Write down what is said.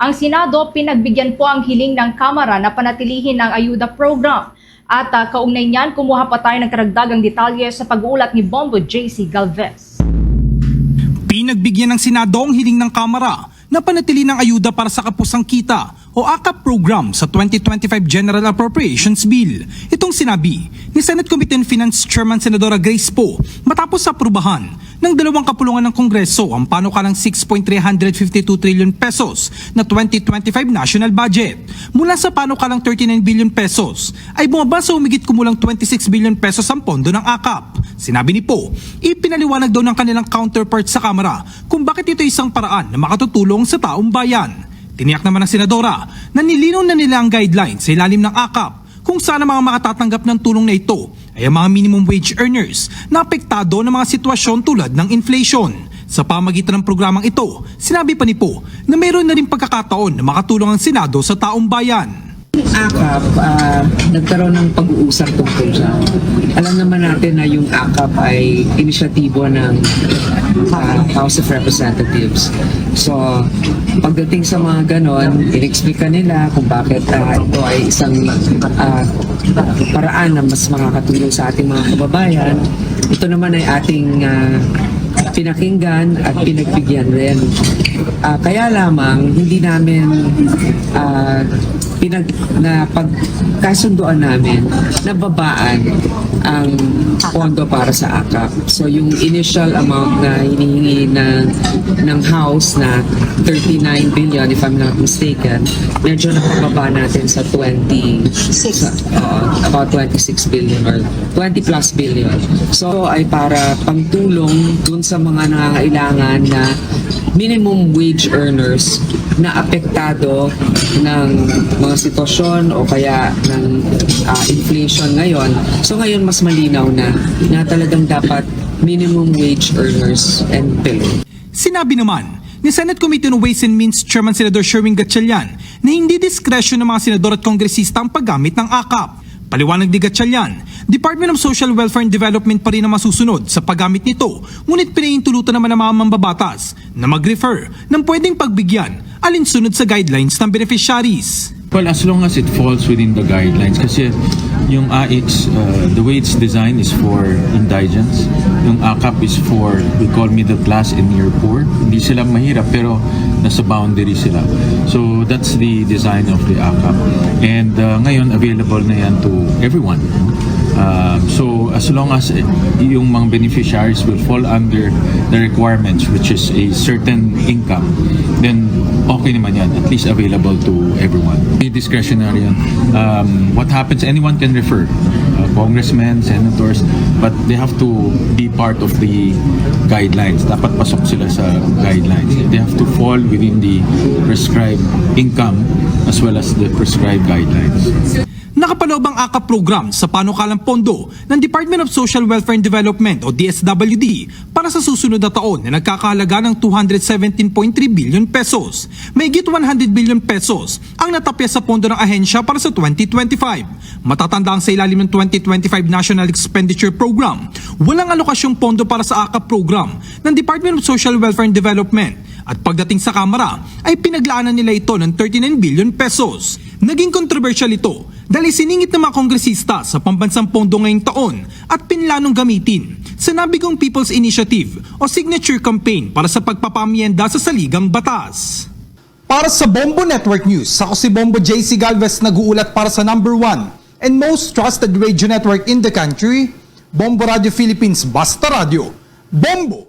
Ang Senado, pinagbigyan po ang hiling ng Kamara na panatilihin ang ayuda program. At uh, kaugnay niyan, kumuha pa tayo ng karagdagang detalye sa pag-uulat ni Bombo JC Galvez. Pinagbigyan ng Senado ang hiling ng Kamara na panatili ng ayuda para sa kapusang kita o AKAP program sa 2025 General Appropriations Bill. Itong sinabi ni Senate Committee on Finance Chairman Senadora Grace Poe matapos sa aprubahan ng dalawang kapulungan ng Kongreso ang panukalang 6.352 trillion pesos na 2025 national budget. Mula sa panukalang 39 billion pesos ay bumaba sa umigit kumulang 26 billion pesos ang pondo ng AKAP. Sinabi ni Po, ipinaliwanag daw ng kanilang counterpart sa Kamara kung bakit ito isang paraan na makatutulong sa taong bayan. Tiniyak naman ng Senadora na nilinaw na nila ang guidelines sa ilalim ng AKAP kung saan ang mga makatatanggap ng tulong na ito ay ang mga minimum wage earners na apektado ng mga sitwasyon tulad ng inflation. Sa pamagitan ng programang ito, sinabi pa ni Po na mayroon na rin pagkakataon na makatulong ang Senado sa taong bayan. AKAP, ah, nagkaroon ng pag-uusap tungkol sa alam naman natin na yung AKAP ay inisyatibo ng ah, House of Representatives. So, pagdating sa mga ganon, inexplika nila kung bakit ah, ito ay isang ah, paraan na mas makakatulong sa ating mga kababayan. Ito naman ay ating ah, pinakinggan at pinagbigyan rin. Ah, kaya lamang hindi namin ah, pinag na pagkasunduan namin na babaan ang pondo para sa AKAP. So yung initial amount na hinihingi ng ng House na 39 billion if I'm not mistaken, medyo napababa natin sa 20 sa, oo, about 26 billion or 20 plus billion. So ay para pangtulong dun sa mga nangangailangan na minimum wage earners na apektado ng mga sitwasyon o kaya ng ah, inflation ngayon. So ngayon mas malinaw na na talagang dapat minimum wage earners and below. Sinabi naman ni Senate Committee on Ways and Means Chairman Senador Sherwin Gatchalian na hindi diskresyon ng mga senador at kongresista ang paggamit ng AKAP. Paliwanag ni Gatchalian, Department of Social Welfare and Development pa rin ang masusunod sa paggamit nito, ngunit pinahintulutan naman ng mga mambabatas na mag-refer ng pwedeng pagbigyan alinsunod sa guidelines ng beneficiaries. Well, as long as it falls within the guidelines, kasi yung AIX, uh, the way it's designed is for indigents. Yung AKAP is for, we call middle class and near poor. Hindi sila mahirap, pero nasa boundary sila. So, that's the design of the AKAP. And uh, ngayon, available na yan to everyone. Um, so, as long as eh, yung mga beneficiaries will fall under the requirements, which is a certain income, then okay naman yan. At least available to everyone. Discretionary yan. Um, what happens, anyone can refer. Uh, congressmen, senators, but they have to be part of the guidelines. Dapat pasok sila sa guidelines. They have to fall within the prescribed income as well as the prescribed guidelines. Nakapaloob ang AKAP program sa panukalang pondo ng Department of Social Welfare and Development o DSWD para sa susunod na taon na nagkakahalaga ng 217.3 billion pesos. Mahigit 100 billion pesos ang natapya sa pondo ng ahensya para sa 2025. Matatandaan sa ilalim ng 2025 National Expenditure Program, walang alokasyong pondo para sa AKAP program ng Department of Social Welfare and Development at pagdating sa Kamara ay pinaglaanan nila ito ng 39 billion pesos. Naging controversial ito dahil siningit ng mga kongresista sa pambansang pondo ngayong taon at pinlanong gamitin sa nabigong People's Initiative o Signature Campaign para sa pagpapamienda sa saligang batas. Para sa Bombo Network News, ako si Bombo JC Galvez nag-uulat para sa number one and most trusted radio network in the country, Bombo Radio Philippines Basta Radio. Bombo!